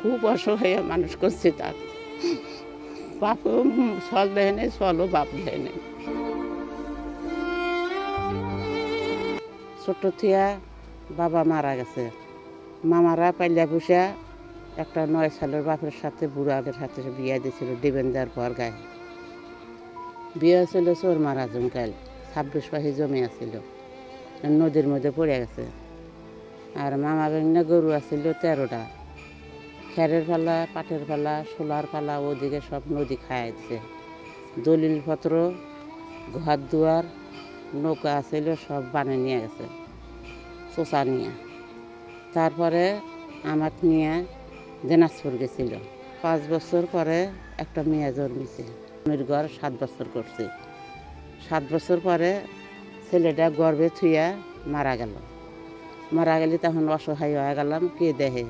খুব অসহায় মানুষ করছে তার। বাপ সল দেয় নেই, সলও বাপ দেয় নেই। ছোট্ট থিয়া বাবা মারা গেছে। মামারা পাইলা পুষা একটা নয় সালের বাপের সাথে বুড়াদের সাথে বিয়ে দিয়েছিল দেবেন্দার পর গায়ে। বিয়ে ছিল চোর মারা জমকাল ছাব্বিশ পাখি জমে আছিল, নদীর মধ্যে পড়ে গেছে। আর মামা বেগনা গরু আছিল তেরোটা। খেরের পালা পাটের পালা সোলার পালা ওদিকে সব নদী খাইছে। দলিলপত্র, ঘর দুয়ার, নৌকা আছিল সব বানে নিয়ে গেছে চোষা নিয়ে। তারপরে আমাকে নিয়ে দিনাজপুর গেছিল। পাঁচ বছর পরে একটা মেয়ে জন্মেছে। আমির ঘর সাত বছর করছে। সাত বছর পরে ছেলেটা গর্বে থুইয়া মারা গেল। মারা গেলে তখন অসহায় হয়ে গেলাম, কে দেহে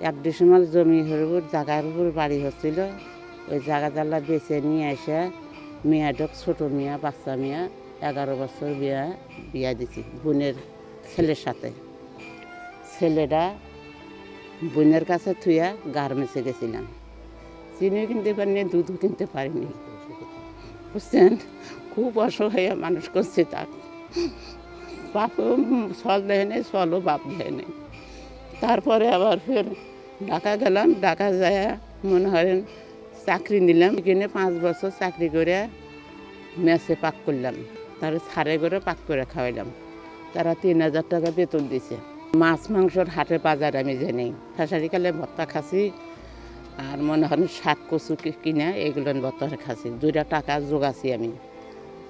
এক ডিসেম্বর জমি উপর, জায়গার উপর বাড়ি হচ্ছিল। ওই জায়গা জায়গা বেছে নিয়ে এসে মেয়েটাক ছোটো মেয়া, বাচ্চা মেয়া, এগারো বছর বিয়া বিয়া দিছি বোনের ছেলের সাথে। ছেলেটা বোনের কাছে থুইয়া গার্মেন্টসে গেছিলাম। চিনিও কিনতে পারিনি, দুধও কিনতে পারিনি। বুঝছেন? খুব অসহায় মানুষ করছে তার। বাপ সল দেয় নেই সলও বাপ দেয় নেই। তারপরে আবার ফের ঢাকা গেলাম, ঢাকা যায় মনে করেন চাকরি নিলাম। এখানে পাঁচ বছর চাকরি করে মেসে পাক করলাম। তার সারে করে পাক করে খাওয়াইলাম। তারা তিন হাজার টাকা বেতন দিছে। মাছ মাংসর হাটে বাজার আমি জানি। ফেসারি কালে ভত্তা খাসি আর মনে করেন শাক কচু কিনা, এগুলো ভত্তা খাসি। দুইটা টাকা যোগাছি আমি।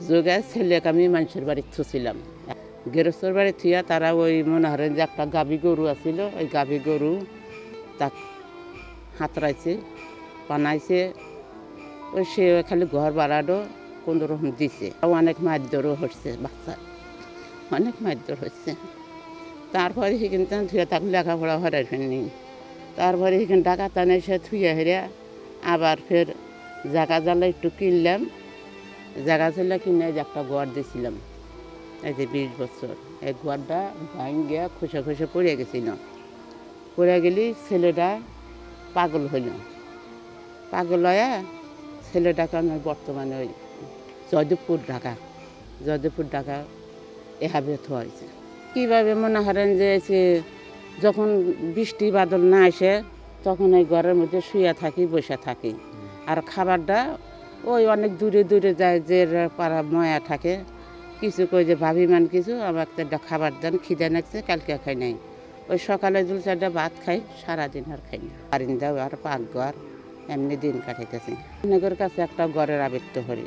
যোগায় ছেলেকে আমি মানুষের বাড়ি থুছিলাম। গেরস্তর বাড়ি থুয়া তারা ওই মনে করেন যে একটা গাভী গরু আছিল, ওই গাভী গরু তাক হাতরাইছে বানাইছে, ওই সে খালি ঘর বাড়ানো কোনো রকম দিছে। অনেক মারধরও হচ্ছে বাচ্চা, অনেক মারধর হচ্ছে। তারপরে সেখানে ধুয়ে তাকে লেখাপড়া হরাই ফেলনি। তারপরে সেখানে ডাকা টানে সে থুয়ে হেরে আবার ফের জায়গা জ্বালা একটু কিনলাম। জায়গা ছিল কিনে একটা ঘর দিয়েছিলাম এই যে বিশ বছর, এই ঘরটা ভাঙ্গিয়া খুশে খুশে পড়ে গেছিল। পড়ে গেলি ছেলেটা পাগল হইল। পাগল হয়ে ছেলেটাকে আমার বর্তমানে ওই জয়দেবপুর ঢাকা জয়দেবপুর ঢাকা এভাবে থোয়া হয়েছে। কীভাবে মনে করেন যে সে যখন বৃষ্টি বাদল না আসে, তখন এই ঘরের মধ্যে শুয়ে থাকি, বসে থাকি। আর খাবারটা ওই অনেক দূরে দূরে যায়, যে পাড়া ময়া থাকে কিছু কই যে ভাবি মান কিছু, আমার একটা খাবার দেন, খিদে নাকছে কালকে খাই নাই। ওই সকালে দুল চারটা ভাত খাই, সারাদিন আর খাই না। বারিন্দা আর পাকঘর, এমনি দিন কাটাইতেছি। নগর কাছে একটা ঘরের আবৃত্ত করি